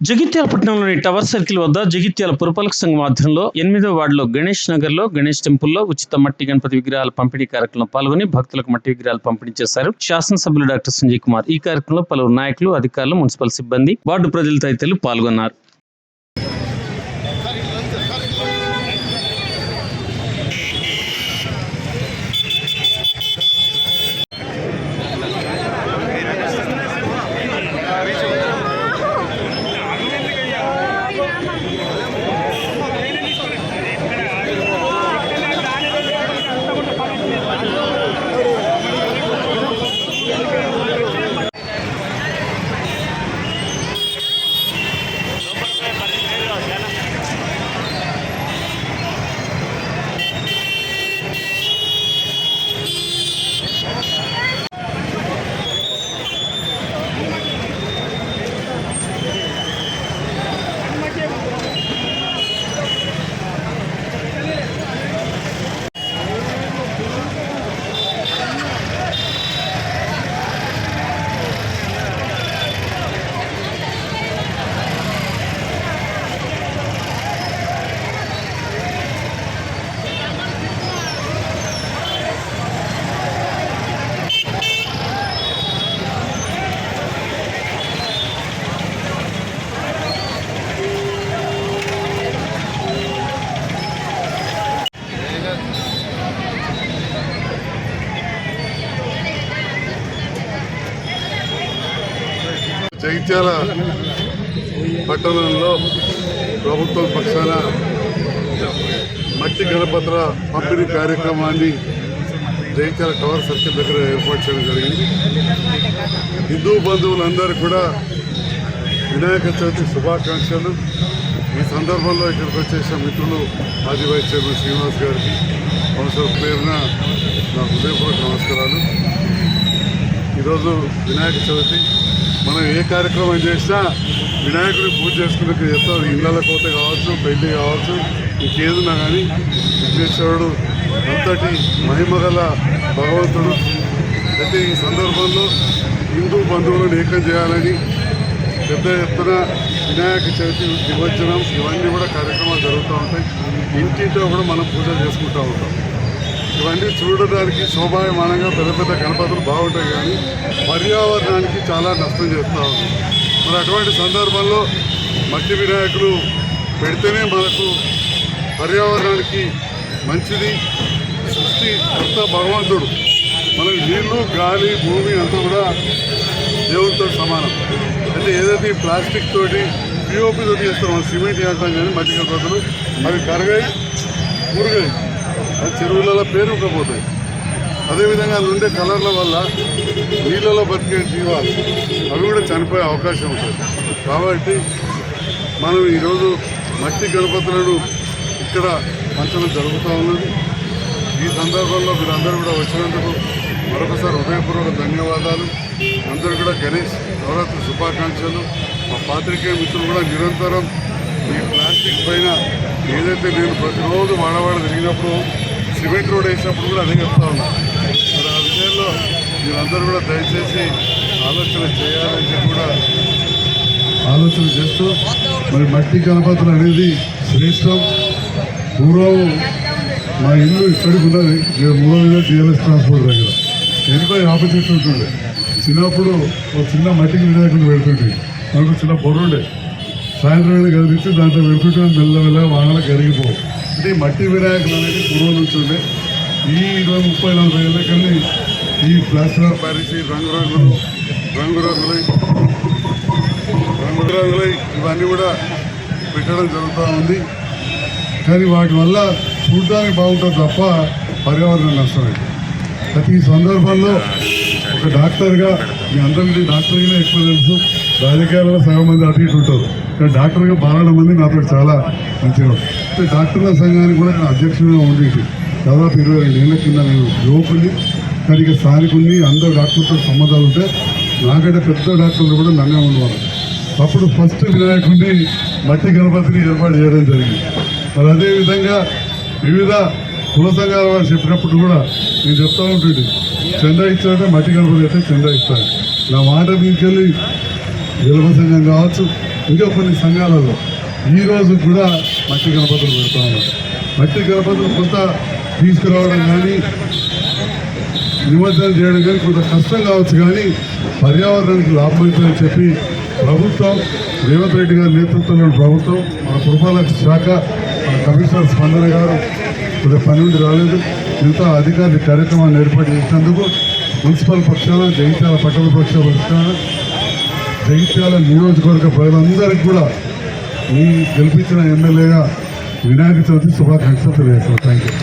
జగిత్యాలపట్నంలోని tower circle వద్ద జగిత్యాల పురపాలక సంఘం ఆధ్వర్యంలో ఎనిమిదో వార్డులో గణేష్ నగర్లో గణేష్ టెంపుల్లో ఉచిత మట్టి గణపతి విగ్రహాల పంపిణీ కార్యక్రమంలో పాల్గొని భక్తులకు మట్టి విగ్రహాలు పంపిణీ చేశారు శాసనసభ్యులు డాక్టర్ సంజయ్ కుమార్. ఈ కార్యక్రమంలో పలువురు నాయకులు అధికారులు మున్సిపల్ సిబ్బంది వార్డు ప్రజలు తదితరులు పాల్గొన్నారు. జగిత్యాల పట్టణంలో ప్రభుత్వం పక్షాన మట్టి గణపత్ర పంపిణీ కార్యక్రమాన్ని జగిత్యాల టవర్ సర్కిల్ దగ్గర ఏర్పాటు చేయడం జరిగింది. హిందూ బంధువులందరూ కూడా వినాయక చవితి శుభాకాంక్షలు. ఈ సందర్భంలో ఇక్కడికి వచ్చేసిన మిత్రులు మాజీ వైస్ చైర్మన్ శ్రీనివాస్ గారికి కౌన్సిలర్ పేరున నా హృదయపూర్వక నమస్కారాలు. ఈరోజు వినాయక చవితి. మనం ఏ కార్యక్రమం చేసినా వినాయకుడిని పూజ చేసుకున్నట్టు చేస్తాం ఇళ్ళ కోత కావచ్చు పెళ్ళి కావచ్చు ఇంకేదన్నా కానీ విఘ్నేశ్వరుడు అంతటి మహిమగల భగవంతుడు. అయితే ఈ సందర్భంలో హిందూ బంధువులను ఏకం చేయాలని పెద్ద ఎత్తున వినాయక చవితి నిమజ్జనం ఇవన్నీ కూడా కార్యక్రమాలు జరుగుతూ ఉంటాయి. ఇంటింటో కూడా మనం పూజలు చేసుకుంటూ ఉంటాం. ఇవన్నీ చూడడానికి శోభాయమానంగా పెద్ద పెద్ద గణపతులు బాగుంటాయి కానీ పర్యావరణానికి చాలా నష్టం చేస్తూ ఉంది. మరి అటువంటి సందర్భంలో మట్టి వినాయకులు పెడితేనే మనకు పర్యావరణానికి మంచిది. సృష్టి అంతా భగవంతుడు. మనకు నీళ్ళు గాలి భూమి అంతా కూడా దేవుడితో సమానం. అంటే ఏదైతే ఈ ప్లాస్టిక్ తోటి పిఓపి తోటి చేస్తాం సిమెంట్ చేస్తాం కానీ మట్టి గణపతులు అవి కరగాయి మురుగాయి. చెరువులలో పేరుకపోతాయి. అదేవిధంగా అది ఉండే కలర్ల వల్ల నీళ్ళలో బతికే జీవాలు అవి కూడా చనిపోయే అవకాశం ఉంటుంది. కాబట్టి మనం ఈరోజు మట్టి గణపతులను ఇక్కడ పంచడం జరుగుతూ ఉన్నది. ఈ సందర్భంలో మీరందరూ కూడా వచ్చినందుకు మరొకసారి హృదయపూర్వక ధన్యవాదాలు. అందరూ కూడా గణేష్ నవరాత్రి శుభాకాంక్షలు. మా పాత్రికేయ మిత్రులు కూడా నిరంతరం ఈ ప్లాస్టిక్ పైన ఏదైతే నేను ప్రతిరోజు వాడవాడ తిరిగినప్పుడు సిమెంట్ రోడ్ వేసినప్పుడు కూడా అదే చెప్తా ఉన్నా. మరి ఆ విషయంలో మీరందరూ కూడా దయచేసి ఆలోచన చేయాలని చెప్పి కూడా ఆలోచన చేస్తూ మరి మట్టి గణపతులు అనేది శ్రేష్టం. పూర్వం మా ఇల్లు ఇక్కడికి ఉన్నది. నేను మూడో మీద టీఎల్ఎస్ ట్రాన్స్పోర్ట్ దగ్గర. వెనుక ఆపోజిట్ ఉంటుండే. చిన్నప్పుడు ఒక చిన్న మట్టికి వినాయకుడు పెడుతుండే. మనకు చిన్న పొరుండే సాయంత్రాన్ని కదిలిస్తే దాంట్లో వెతుకుతాం మెల్ల మెల్ల వాహనాలు కరిగిపోవు. అంటే మట్టి వినాయకులు అనేది పూర్వం నుంచి ఉండే. ఈ ఇరవై ముప్పై నలభై ఏళ్ళ కల్లి ఈ ప్లాస్టర్ ఆఫ్ ప్యారిస్ రంగురంగులు రంగురంగులై రంగురంగులై ఇవన్నీ కూడా పెట్టడం జరుగుతూ ఉంది. కానీ వాటి వల్ల చూడడానికి బాగుంటుంది తప్ప పర్యావరణం నష్టమైంది ప్రతి సందర్భంలో ఒక డాక్టర్గా మీ అందరికీ డాక్టర్గానే ఎక్కువ తెలుసు. రాజకీయాల్లో సగం మంది అటు ఇటు ఉంటారు. ఇక్కడ డాక్టర్గా బాగా మంది నాతో చాలా మంచిగా. డాక్టర్ల సంఘానికి కూడా నేను అధ్యక్షుడిగా ఉండేది దాదాపు ఇరవై రెండు ఏళ్ళ కింద నేను యువకుని కానీ ఇక స్థానికుల్ని అందరు డాక్టర్తో సంబంధాలు ఉంటే నాకంటే పెద్ద డాక్టర్లు కూడా నన్నే ఉండేవారు అప్పుడు ఫస్ట్ వినాయకుడిని మట్టి గణపతిని ఏర్పాటు చేయడం జరిగింది. మరి అదేవిధంగా వివిధ కుల సంఘాల వారు చెప్పినప్పుడు కూడా నేను చెప్తా ఉంటుంది చందా ఇచ్చారంటే మట్టి గణపతి అయితే చందా ఇస్తాను నా మాట మీకెళ్ళి విలువ సంఘం కావచ్చు ఇంకా కొన్ని సంఘాలలో ఈరోజు కూడా మట్టి గణపతులు పెడతా ఉన్నారు. మట్టి గణపతులు కొంత తీసుకురావడం కానీ నిమజ్జనం చేయడం కానీ కొంత కష్టం కావచ్చు కానీ పర్యావరణానికి లాభమవుతుందని చెప్పి ప్రభుత్వం రేవంత్ రెడ్డి గారి నేతృత్వంలోని ప్రభుత్వం మన పురపాలక శాఖ మన కమిషనర్ స్పందన గారు కొద్దిగా పని నుండి రాలేదు. మిగతా అధికారులు కార్యక్రమాన్ని ఏర్పాటు చేసినందుకు మున్సిపల్ పక్షాన జయించాల పట్టణ పక్షాల పక్షాన జగిత్యాల నియోజకవర్గ ప్రజలందరికీ కూడా ఈ గెలిపించిన ఎమ్మెల్యేగా వినాయక చవితి శుభాకాంక్షలు తెలియజేస్తాను థ్యాంక్ యూ